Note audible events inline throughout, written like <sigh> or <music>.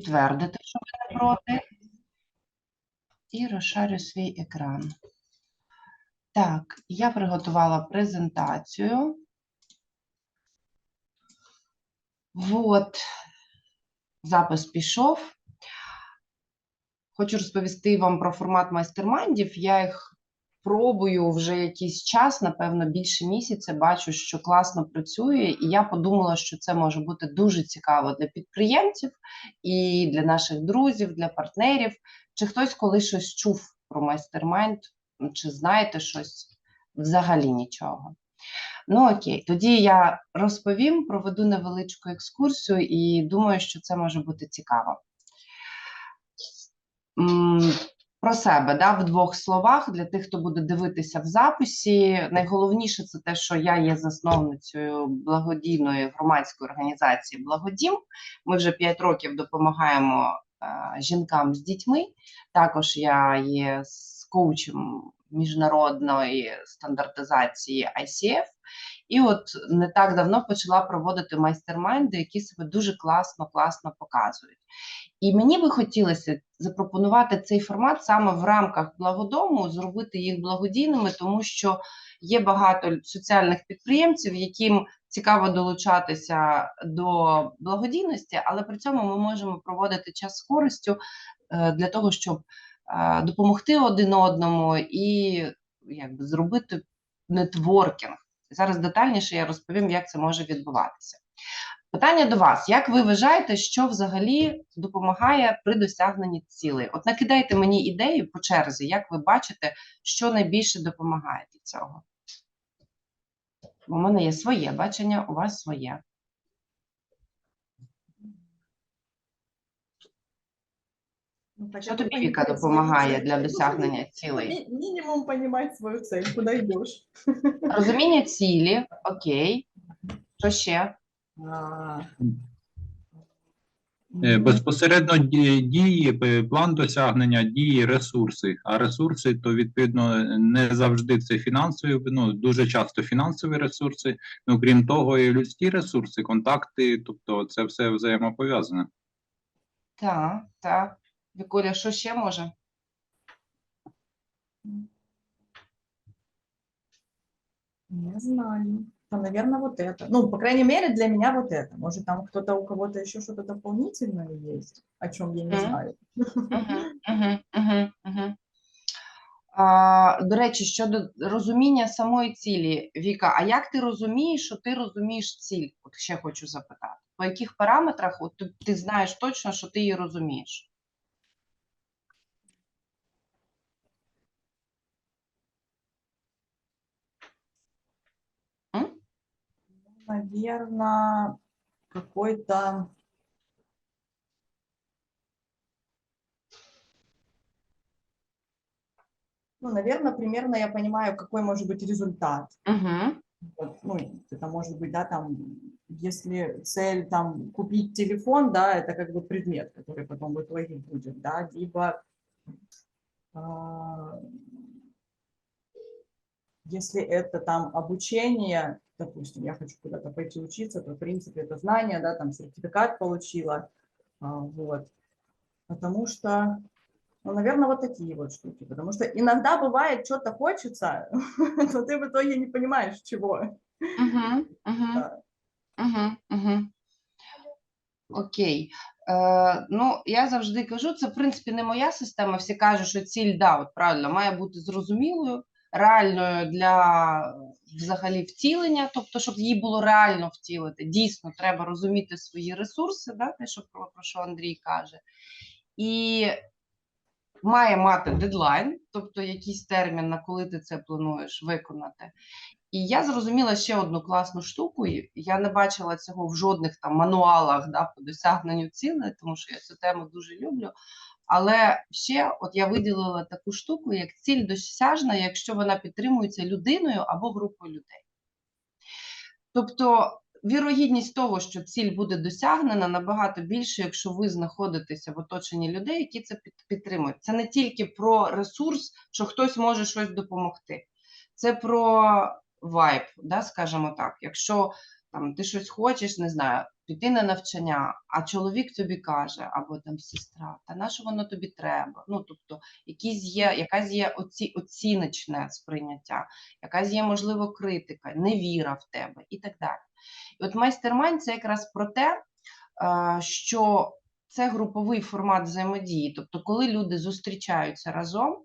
підтвердити, що ви не проти. І розшарю свій екран. Так, я приготувала презентацію. Вот, запис пішов. Хочу розповісти вам про формат майстермайндів. Я їх пробую вже якийсь час, напевно, більше місяця. Бачу, що класно працює, і я подумала, що це може бути дуже цікаво для підприємців і для наших друзів, для партнерів. Чи хтось коли щось чув про майстермайнд, чи знаєте щось взагалі нічого? Ну окей, тоді я розповім, проведу невеличку екскурсію і думаю, що це може бути цікаво. Про себе да, в двох словах для тих, хто буде дивитися в записі. Найголовніше це те, що я є засновницею благодійної громадської організації Благодім. Ми вже 5 років допомагаємо е, жінкам з дітьми. Також я є коучем міжнародної стандартизації ICF. І от не так давно почала проводити майстермайнди, які себе дуже класно, класно показують. І мені би хотілося запропонувати цей формат саме в рамках благодому, зробити їх благодійними, тому що є багато соціальних підприємців, яким цікаво долучатися до благодійності, але при цьому ми можемо проводити час з користю е, для того, щоб е, допомогти один одному і якби зробити нетворкінг. Зараз детальніше я розповім, як це може відбуватися. Питання до вас: як ви вважаєте, що взагалі допомагає при досягненні цілей? От накидайте мені ідеї по черзі, як ви бачите, що найбільше допомагає від цього? У мене є своє бачення, у вас своє. Ну, Що тобі Віка допомагає для Ну, досягнення цілей? Минимум понимать свою цель, куда идешь. Розуміння цілі, окей. Що ще? Е, Безпосередньо дії, план досягнення, дії, ресурси. А ресурси, то відповідно не завжди це фінансові, ну дуже часто фінансові ресурси. Ну крім того, і людські ресурси, контакти, тобто це все взаємопов'язане. Так, так. Вікуля, що ще може? Не знаю. То, наверное, вот это. Ну, по крайней мере, для меня вот это. Может, там кто-то, у кого-то еще что-то дополнительное есть, о чем я не знаю. <laughs> А, до речі, щодо розуміння самої цілі, Віка, а як ти розумієш, що ти розумієш ціль? От ще хочу запитати. По яких параметрах от ти, ти знаєш точно, що ти її розумієш? Наверное, какой-то... Ну, наверное, примерно я понимаю, какой может быть результат. Угу. Вот, ну, это может быть, да, там, если цель там купить телефон, да, это как бы предмет, который потом в итоге будет, да, либо а, если это там обучение, допустим, я хочу куда-то пойти учиться, то, в принципе, это знание, да, там, сертификат получила, а, вот, потому что, ну, наверное, вот такие вот штуки, потому что иногда бывает, что-то хочется, <laughs> но ты в итоге не понимаешь, чего. Угу. Угу. Да. Угу, угу. Окей. Е, ну, я завжди кажу, це в принципі не моя система. Всі кажуть, що ціль, да, от правильно, має бути зрозумілою, реальною для взагалі втілення, тобто, щоб її було реально втілити. Дійсно, треба розуміти свої ресурси, да, те, що про, про що Андрій каже. І має мати дедлайн, тобто якийсь термін, на коли ти це плануєш виконати. І я зрозуміла ще одну класну штуку. Я не бачила цього в жодних там мануалах да, по досягненню цілей, тому що я цю тему дуже люблю. Але ще от я виділила таку штуку, як ціль досяжна, якщо вона підтримується людиною або групою людей. Тобто вірогідність того, що ціль буде досягнена, набагато більше, якщо ви знаходитеся в оточенні людей, які це підтримують. Це не тільки про ресурс, що хтось може щось допомогти. Це про вайб, да, скажімо так. Якщо там ти щось хочеш, не знаю, піти на навчання, а чоловік тобі каже, або там сестра, та на що воно тобі треба? Ну, тобто, якісь є, якась є оці, оціночне сприйняття, якась є, можливо, критика, невіра в тебе і так далі. І от майстермайн це якраз про те, що це груповий формат взаємодії, тобто, коли люди зустрічаються разом,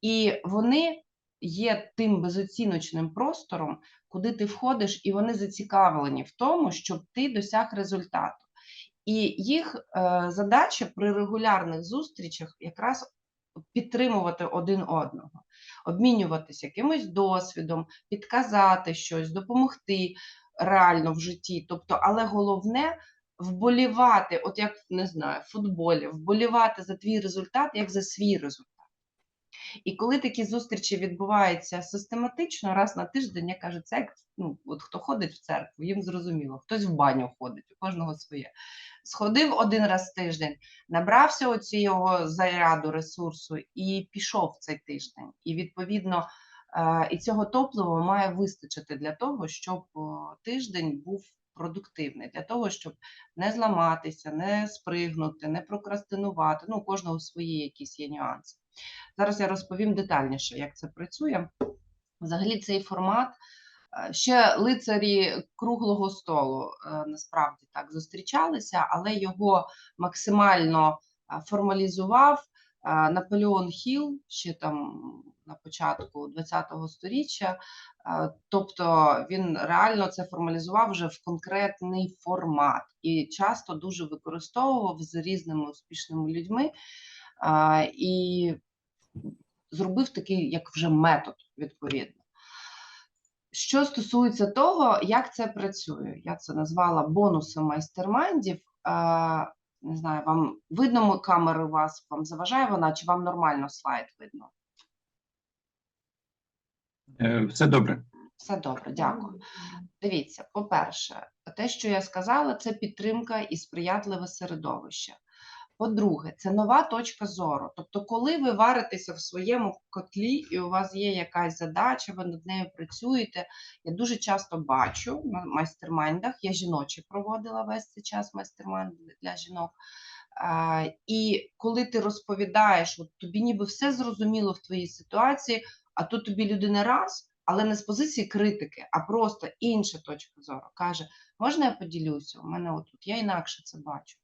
і вони є тим безоціночним простором, куди ти входиш, і вони зацікавлені в тому, щоб ти досяг результату. І їх е, задача при регулярних зустрічах якраз підтримувати один одного, обмінюватися якимось досвідом, підказати щось, допомогти реально в житті. Тобто, але головне вболівати, от як не знаю, в футболі, вболівати за твій результат, як за свій результат. І коли такі зустрічі відбуваються систематично, раз на тиждень, я кажу, це як ну, от хто ходить в церкву, їм зрозуміло, хтось в баню ходить, у кожного своє. Сходив один раз в тиждень, набрався оцього заряду ресурсу і пішов цей тиждень. І відповідно е, і цього топливу має вистачити для того, щоб тиждень був продуктивний, для того, щоб не зламатися, не спригнути, не прокрастинувати. Ну, у кожного свої якісь є нюанси. Зараз я розповім детальніше, як це працює. Взагалі, цей формат е, ще лицарі круглого столу е, насправді так зустрічалися, але його максимально е, формалізував Наполеон Хіл ще там на початку ХХ століття. Е, Тобто він реально це формалізував вже в конкретний формат і часто дуже використовував з різними успішними людьми. А, і зробив такий, як вже метод, відповідно. Що стосується того, як це працює, я це назвала бонуси майстермайндів. А, не знаю, вам видно камери вас, вам заважає вона, чи вам нормально слайд видно? Е, Все добре. Все добре, дякую. Дивіться, по-перше, те, що я сказала, це підтримка і сприятливе середовище. По-друге, це нова точка зору. Тобто, коли ви варитеся в своєму котлі і у вас є якась задача, ви над нею працюєте. Я дуже часто бачу на майстермайндах, я жіночі проводила весь цей час майстермайнд для жінок. А, і коли ти розповідаєш, от тобі ніби все зрозуміло в твоїй ситуації, а тут тобі людина раз, але не з позиції критики, а просто інша точка зору. Каже: можна я поділюся? У мене отут, я інакше це бачу.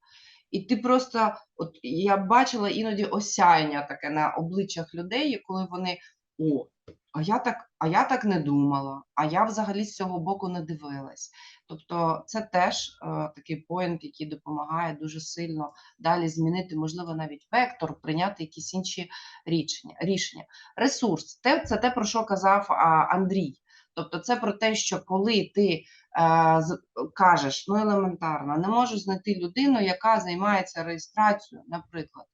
І ти просто, от я бачила іноді осяяння таке на обличчях людей, коли вони о, а я так, а я так не думала, а я взагалі з цього боку не дивилась. Тобто, це теж е, такий поінт, який допомагає дуже сильно далі змінити, можливо, навіть вектор, прийняти якісь інші рішення. рішення. Ресурс те, це те, про що казав а, Андрій. Тобто, це про те, що коли ти е, кажеш, ну елементарно, не можу знайти людину, яка займається реєстрацією, наприклад,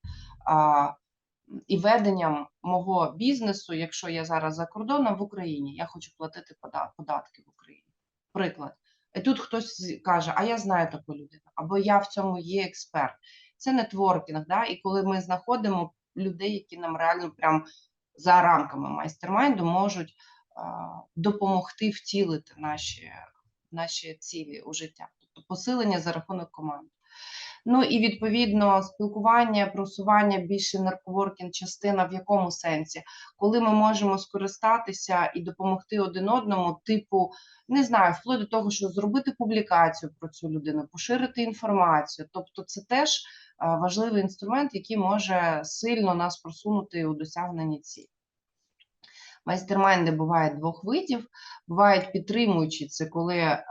і веденням мого бізнесу, якщо я зараз за кордоном в Україні, я хочу платити податки в Україні. Приклад. І тут хтось каже, а я знаю таку людину, або я в цьому є експерт. Це нетворкінг, да? і коли ми знаходимо людей, які нам реально прям за рамками майстермайнду можуть допомогти втілити наші, наші цілі у життя, тобто посилення за рахунок команди. Ну і відповідно спілкування, просування більше нерковоркінг частина в якому сенсі, коли ми можемо скористатися і допомогти один одному, типу, не знаю, вплоть до того, що зробити публікацію про цю людину, поширити інформацію. Тобто, це теж важливий інструмент, який може сильно нас просунути у досягненні цілі. Майстермайнди бувають двох видів. Бувають підтримуючі, це коли е,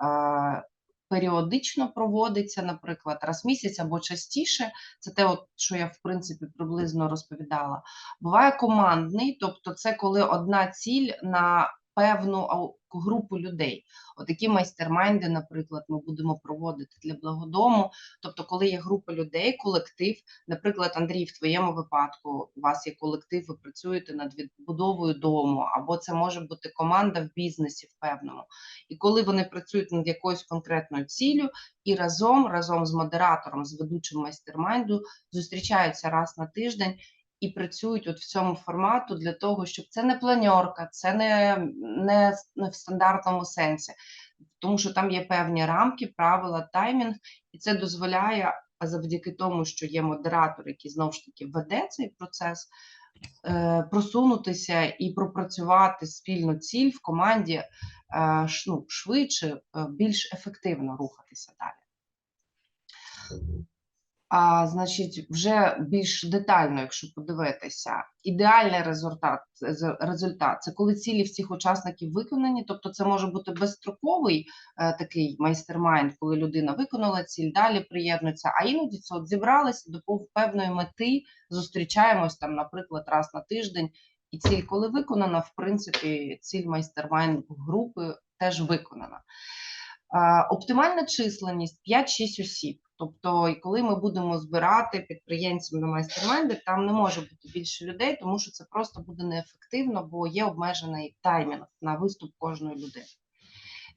періодично проводиться, наприклад, раз місяць або частіше. Це те, от, що я в принципі приблизно розповідала. Буває командний, тобто це коли одна ціль на певну групу людей. Отакі майстермайнди, наприклад, ми будемо проводити для благодому. Тобто, коли є група людей, колектив, наприклад, Андрій, в твоєму випадку у вас є колектив, ви працюєте над відбудовою дому, або це може бути команда в бізнесі в певному. І коли вони працюють над якоюсь конкретною ціллю, і разом, разом з модератором, з ведучим майстермайнду, зустрічаються раз на тиждень. І працюють от в цьому формату для того, щоб це не планьорка, це не, не, не в стандартному сенсі. тому що там є певні рамки, правила, таймінг, і це дозволяє, завдяки тому, що є модератор, який знову ж таки веде цей процес, е, просунутися і пропрацювати спільну ціль в команді е, ну, швидше, е, більш ефективно рухатися далі. А, значить, вже більш детально, якщо подивитися, ідеальний результат, результат це коли цілі всіх учасників виконані, тобто це може бути безстроковий е, такий майстермайнд, коли людина виконала ціль, далі приєднується. А іноді це от зібралися до певної мети, зустрічаємось там, наприклад, раз на тиждень. І ціль, коли виконана, в принципі, ціль майстермайнд групи теж виконана. Е, Оптимальна численність 5-6 осіб. Тобто, і коли ми будемо збирати підприємців на майстермайнди, там не може бути більше людей, тому що це просто буде неефективно, бо є обмежений таймінг на виступ кожної людини.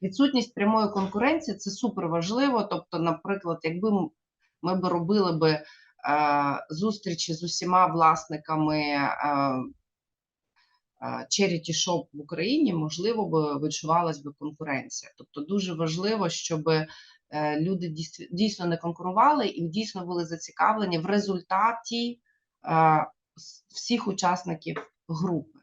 Відсутність прямої конкуренції це супер важливо. Тобто, наприклад, якби ми б робили би е, зустрічі з усіма власниками е, charity shop в Україні, можливо, би відчувалась би конкуренція. Тобто дуже важливо, щоб е, люди дійсно не конкурували і дійсно були зацікавлені в результаті е, всіх учасників групи.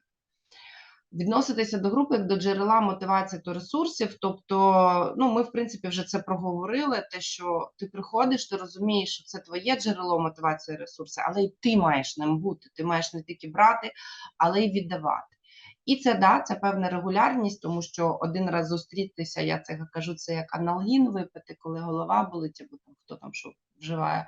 Відноситися до групи як до джерела мотивації та ресурсів. Тобто, ну, ми, в принципі, вже це проговорили. Те, що ти приходиш, ти розумієш, що це твоє джерело мотивації ресурси, але й ти маєш ним бути. Ти маєш не тільки брати, але й віддавати. І це да, це певна регулярність, тому що один раз зустрітися, я це кажу, це як аналгін випити, коли голова болить, або там хто там що вживає.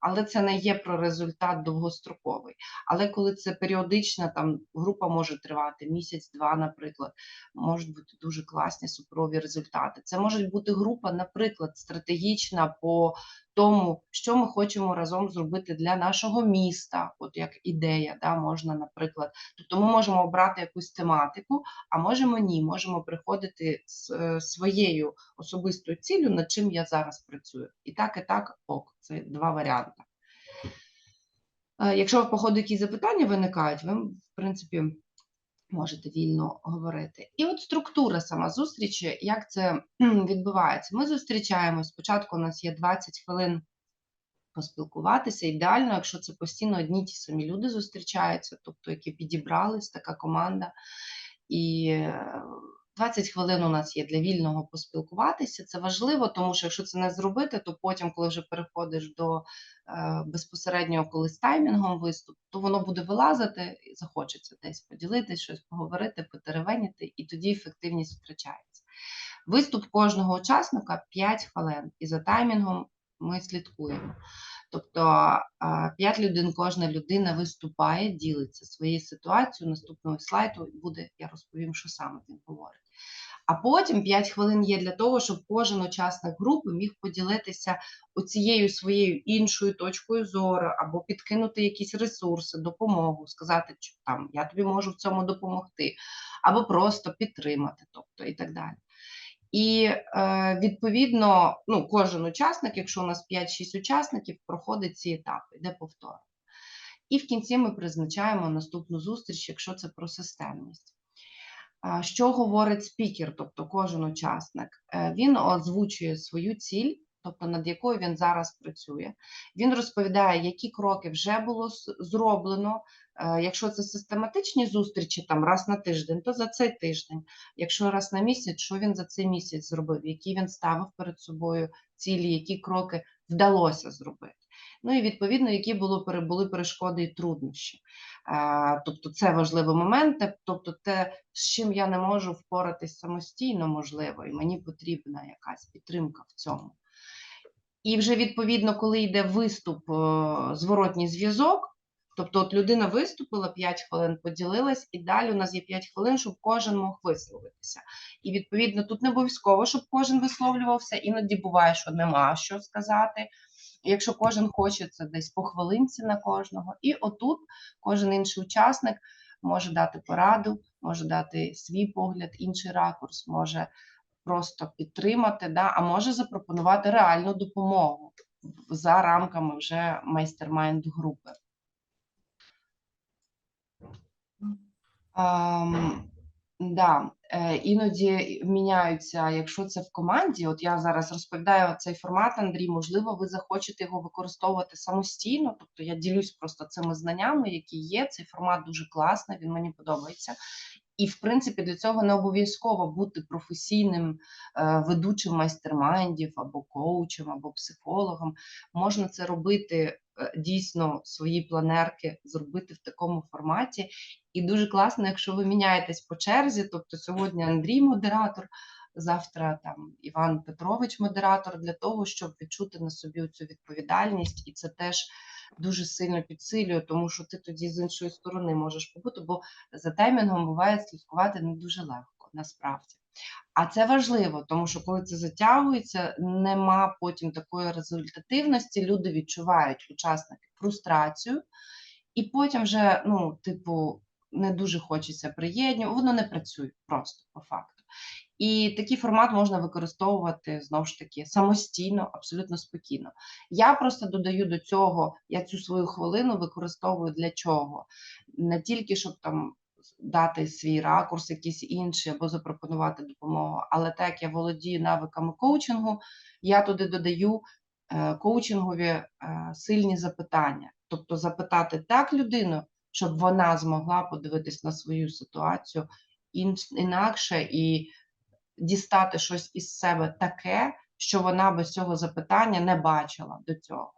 Але це не є про результат довгостроковий. Але коли це періодична, там група може тривати місяць-два, наприклад, можуть бути дуже класні супрові результати. Це може бути група, наприклад, стратегічна по тому, що ми хочемо разом зробити для нашого міста, от як ідея, да, можна, наприклад. Тобто ми можемо обрати якусь тематику, а можемо ні, можемо приходити з е, своєю особистою ціллю, над чим я зараз працюю. І так, і так, ок, це два варіанти. Е, Якщо по ходу якісь запитання виникають, ви, в принципі, можете вільно говорити. І от структура сама зустрічі, як це відбувається. Ми зустрічаємось. Спочатку у нас є 20 хвилин поспілкуватися. Ідеально, якщо це постійно одні ті самі люди зустрічаються, тобто які підібрались, така команда. І 20 хвилин у нас є для вільного поспілкуватися. Це важливо, тому що якщо це не зробити, то потім, коли вже переходиш до е, безпосереднього коли з таймінгом виступ, то воно буде вилазити і захочеться десь поділитись, щось поговорити, потеревеніти, і тоді ефективність втрачається. Виступ кожного учасника 5 хвилин, і за таймінгом ми слідкуємо. Тобто 5 людей, кожна людина виступає, ділиться своєю ситуацією. Наступного слайду буде, я розповім, що саме він говорить. А потім 5 хвилин є для того, щоб кожен учасник групи міг поділитися оцією своєю іншою точкою зору, або підкинути якісь ресурси, допомогу, сказати, що там я тобі можу в цьому допомогти, або просто підтримати, тобто і так далі. І е, відповідно, ну, кожен учасник, якщо у нас 5-6 учасників, проходить ці етапи, йде повторно. І в кінці ми призначаємо наступну зустріч, якщо це про системність. Що говорить спікер, тобто кожен учасник? Е, Він озвучує свою ціль, тобто над якою він зараз працює. Він розповідає, які кроки вже було зроблено. Е, Якщо це систематичні зустрічі, там раз на тиждень, то за цей тиждень. Якщо раз на місяць, що він за цей місяць зробив, які він ставив перед собою цілі, які кроки вдалося зробити. Ну і відповідно, які було, були перешкоди і труднощі. Тобто це важливий момент, тобто те, з чим я не можу впоратись самостійно, можливо, і мені потрібна якась підтримка в цьому. І вже відповідно, коли йде виступ, зворотній зв'язок, тобто от людина виступила 5 хвилин, поділилась, і далі у нас є 5 хвилин, щоб кожен мог висловитися. І відповідно тут не обов'язково, щоб кожен висловлювався, іноді буває, що нема що сказати. Якщо кожен хоче, це десь по хвилинці на кожного. І отут кожен інший учасник може дати пораду, може дати свій погляд, інший ракурс, може просто підтримати, да, а може запропонувати реальну допомогу за рамками вже майстермайнд групи. Ам, Да, е, іноді міняються, якщо це в команді. От я зараз розповідаю цей формат, Андрій. Можливо, ви захочете його використовувати самостійно. Тобто я ділюсь просто цими знаннями, які є. Цей формат дуже класний, він мені подобається. І, в принципі, для цього не обов'язково бути професійним е, ведучим майстермайндів або коучем, або психологом. Можна це робити дійсно свої планерки, зробити в такому форматі. І дуже класно, якщо ви міняєтесь по черзі. Тобто сьогодні Андрій модератор, завтра там Іван Петрович модератор, для того, щоб відчути на собі цю відповідальність, і це теж дуже сильно підсилює, тому що ти тоді з іншої сторони можеш побути, бо за таймінгом буває слідкувати не дуже легко, насправді. А це важливо, тому що коли це затягується, нема потім такої результативності. Люди відчувають учасники фрустрацію, і потім вже, ну, типу, не дуже хочеться приєдню, воно не працює просто по факту. І такий формат можна використовувати знову ж таки самостійно, абсолютно спокійно. Я просто додаю до цього, я цю свою хвилину використовую для чого? Не тільки щоб там дати свій ракурс, якийсь інший, або запропонувати допомогу, але так як я володію навиками коучингу, я туди додаю е, коучингові е, сильні запитання. Тобто запитати так людину, щоб вона змогла подивитись на свою ситуацію інакше і дістати щось із себе таке, що вона без цього запитання не бачила до цього.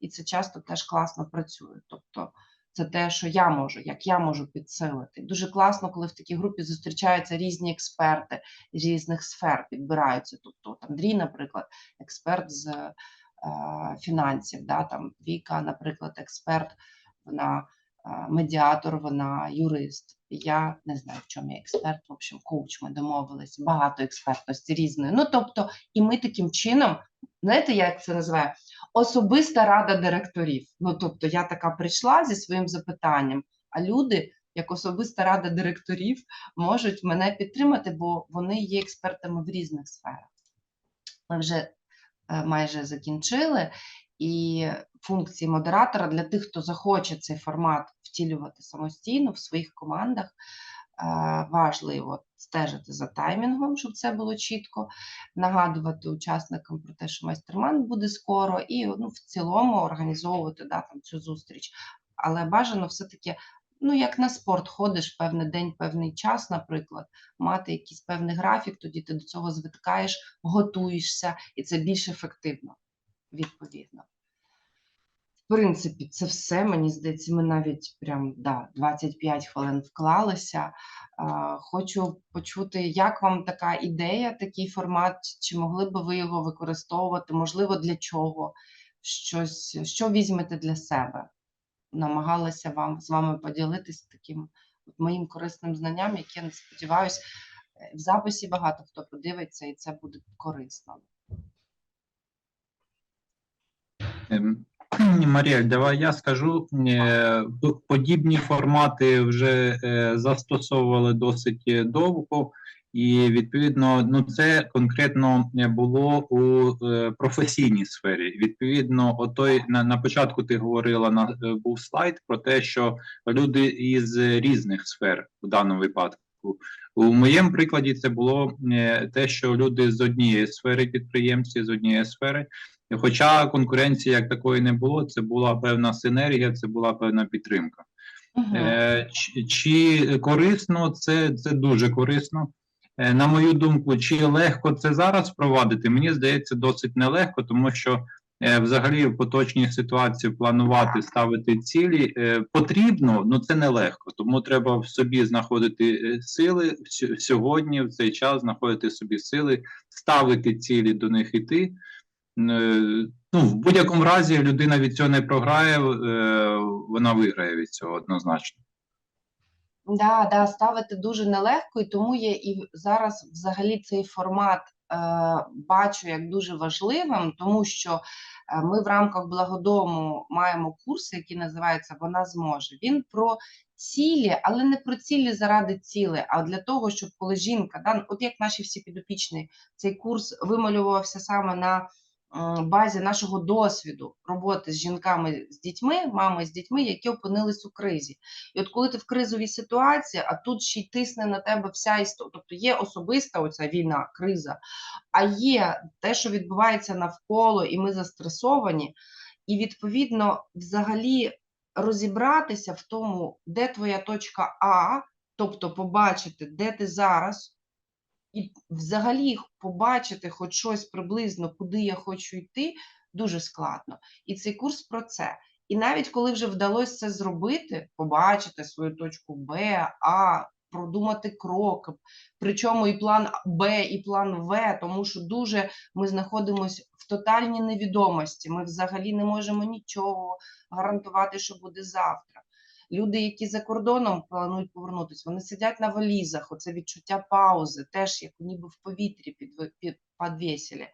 І це часто теж класно працює. Тобто, це те, що я можу, як я можу підсилити. Дуже класно, коли в такій групі зустрічаються різні експерти з різних сфер, підбираються. Тобто, Андрій, наприклад, експерт з е, фінансів, да, там Віка, наприклад, експерт, вона е, медіатор, вона юрист. Я не знаю, в чому я експерт, в общем, коуч, ми домовились, багато експертності різної. Ну, тобто, і ми таким чином, знаєте, як це називаю? Особиста рада директорів. Ну, тобто, я така прийшла зі своїм запитанням, а люди, як особиста рада директорів, можуть мене підтримати, бо вони є експертами в різних сферах. Ми вже е, майже закінчили. І функції модератора для тих, хто захоче цей формат втілювати самостійно в своїх командах, е, важливо стежити за таймінгом, щоб це було чітко, нагадувати учасникам про те, що майстерман буде скоро, і ну, в цілому організовувати да, там, цю зустріч. Але бажано все-таки, ну як на спорт, ходиш певний день, певний час, наприклад, мати якийсь певний графік, тоді ти до цього звикаєш, готуєшся, і це більш ефективно, відповідно. Принципі, це все. Мені здається, ми навіть прям да, 25 хвилин вклалися. Хочу почути, як вам така ідея, такий формат, чи могли б ви його використовувати? Можливо, для чого? Щось, що візьмете для себе? Намагалася вам з вами поділитися таким моїм корисним знанням, яке я сподіваюся, в записі багато хто подивиться, і це буде корисно. Марія, давай я скажу. Е, Подібні формати вже е, застосовували досить довго, і відповідно, ну це конкретно було у е, професійній сфері. Відповідно, отой на, на початку ти говорила на був слайд про те, що люди із різних сфер в даному випадку. У моєму прикладі це було те, що люди з однієї сфери, підприємці з однієї сфери, Хоча конкуренції як такої не було, це була певна синергія, це була певна підтримка. Мгм. Е, чи, чи корисно, це, це дуже корисно. Е, на мою думку, чи легко це зараз впровадити, мені здається, досить нелегко, тому що е, взагалі в поточній ситуації планувати, ставити цілі потрібно, але це нелегко. Тому треба в собі знаходити сили сьогодні, в цей час знаходити собі сили, ставити цілі, до них іти. Е, Ну, в будь-якому разі людина від цього не програє, е, вона виграє від цього однозначно. Да, да, ставити дуже нелегко, і тому я і зараз взагалі цей формат е, бачу як дуже важливим, тому що е, ми в рамках благодому маємо курси, які називаються Вона зможе. Він про цілі, але не про цілі заради цілей, а для того, щоб коли жінка, да, от як наші всі підопічні, цей курс вималювався саме на базі нашого досвіду роботи з жінками з дітьми, мами з дітьми, які опинились у кризі. І от коли ти в кризовій ситуації, а тут ще й тисне на тебе вся історія, тобто є особиста оця війна, криза, а є те, що відбувається навколо, і ми застресовані, і відповідно взагалі розібратися в тому, де твоя точка А, тобто побачити, де ти зараз, і взагалі побачити хоч щось приблизно, куди я хочу йти, дуже складно. І цей курс про це. І навіть коли вже вдалося це зробити, побачити свою точку Б, А, продумати крок, причому і план Б, і план В, тому що дуже ми знаходимося в тотальній невідомості. Ми взагалі не можемо нічого гарантувати, що буде завтра. Люди, які за кордоном планують повернутися, вони сидять на валізах. Оце відчуття паузи, теж як ніби в повітрі під, під підвісілі.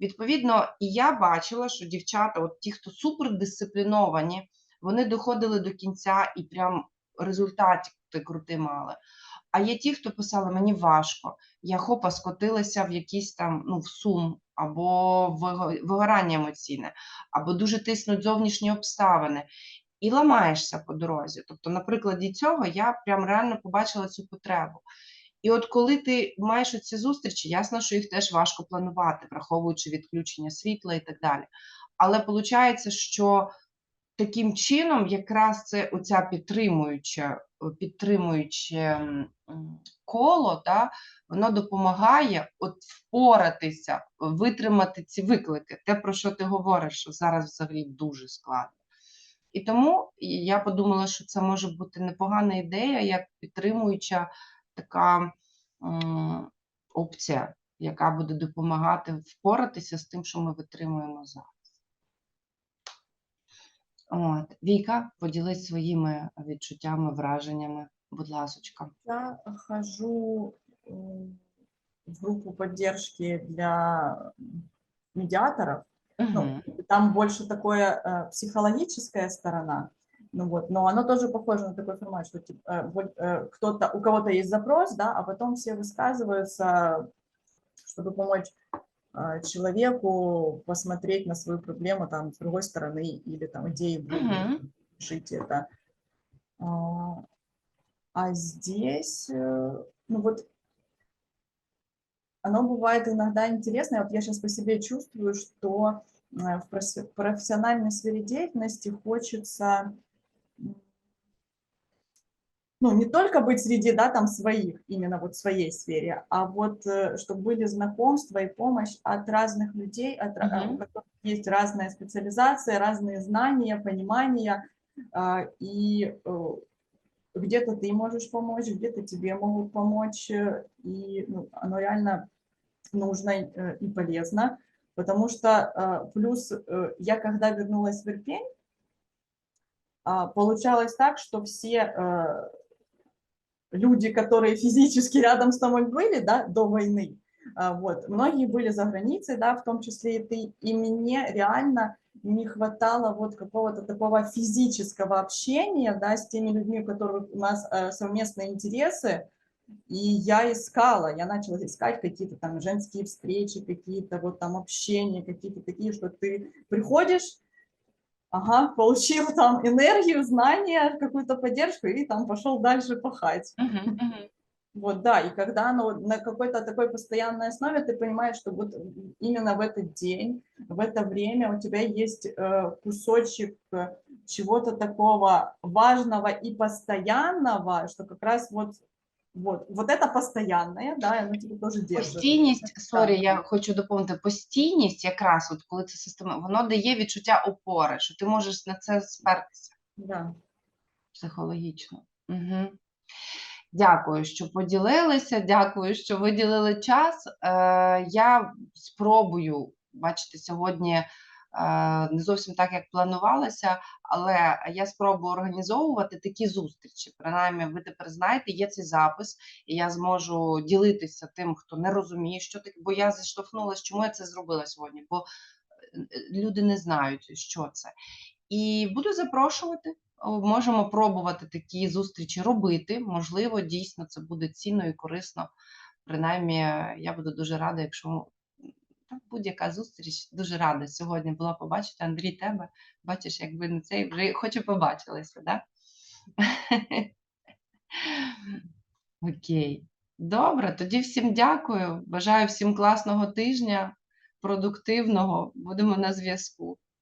Відповідно, і я бачила, що дівчата, от ті, хто супердисципліновані, вони доходили до кінця і прям результат крути мали. А є ті, хто писали, мені важко, я хопа скотилася в якийсь там ну, в сум, або в вигорання емоційне, або дуже тиснуть зовнішні обставини. І ламаєшся по дорозі. Тобто, на прикладі цього я прям реально побачила цю потребу. І от коли ти маєш ці зустрічі, ясно, що їх теж важко планувати, враховуючи відключення світла і так далі. Але виходить, що таким чином якраз це оця підтримуюча, підтримуюче коло, да, воно допомагає от впоратися, витримати ці виклики. Те, про що ти говориш, що зараз взагалі дуже складно. І тому я подумала, що це може бути непогана ідея, як підтримуюча така опція, яка буде допомагати впоратися з тим, що ми витримуємо зараз. От. Віка, поділись своїми відчуттями, враженнями, будь ласочка. Я хожу в группу поддержки для медиаторов. Ну, там больше такое э, психологическая сторона, ну вот, но оно тоже похоже на такой формат, что типа, э, кто-то, у кого-то есть запрос, да, а потом все высказываются, чтобы помочь э, человеку посмотреть на свою проблему там с другой стороны или там идеи будут Мгм. решить это. А, а здесь, э, ну вот, оно бывает иногда интересно. Вот я сейчас по себе чувствую, что э, в професси- профессиональной сфере деятельности хочется ну, не только быть среди, да, там своих, именно вот в своей сфере, а вот чтобы были знакомства и помощь от разных людей, от, ра- Мгм. у которых есть разная специализация, разные знания, понимания, а, и э, где-то ты можешь помочь, где-то тебе могут помочь, э, и ну, оно реально нужно э, и полезно, потому что э, плюс э, я когда вернулась в Ирпень, а, получалось так, что все люди, которые физически рядом с тобой были, да, до войны, а, вот, многие были за границей, да, в том числе и ты, и мне реально не хватало вот какого-то такого физического общения, да, с теми людьми, у которых у нас совместные интересы, и я искала, я начала искать какие-то там женские встречи, какие-то вот там общения, какие-то такие, что ты приходишь, ага, получил там энергию, знания, какую-то поддержку и там пошел дальше пахать. Вот, да, и когда оно на какой-то такой постоянной основе, ты понимаешь, что вот именно в этот день, в это время у тебя есть э, кусочек э, чего-то такого важного и постоянного, что как раз вот, вот, вот это постоянное, да, и оно тебя тоже держит. Постійність, сорі, я хочу доповнити. Постійність, якраз от коли це система, воно дає відчуття опори, що ти можеш на це спертися Да. психологічно. Угу. Дякую, що поділилися. Дякую, що виділили час. Е, я спробую, бачите, сьогодні не зовсім так, як планувалося, але я спробую організовувати такі зустрічі. Принаймні, ви тепер знаєте, є цей запис, і я зможу ділитися тим, хто не розуміє, що таке, бо я зіштовхнулася, чому я це зробила сьогодні, бо е, люди не знають, що це. І буду запрошувати. Можемо пробувати такі зустрічі робити. Можливо, дійсно це буде цінно і корисно. Принаймні, я буду дуже рада, якщо будь-яка зустріч. Дуже рада сьогодні була побачити. Андрій, тебе. Бачиш, якби не цей вже хоч і побачилися, да? <laughs> Окей. Добре, тоді всім дякую. Бажаю всім класного тижня, продуктивного. Будемо на зв'язку.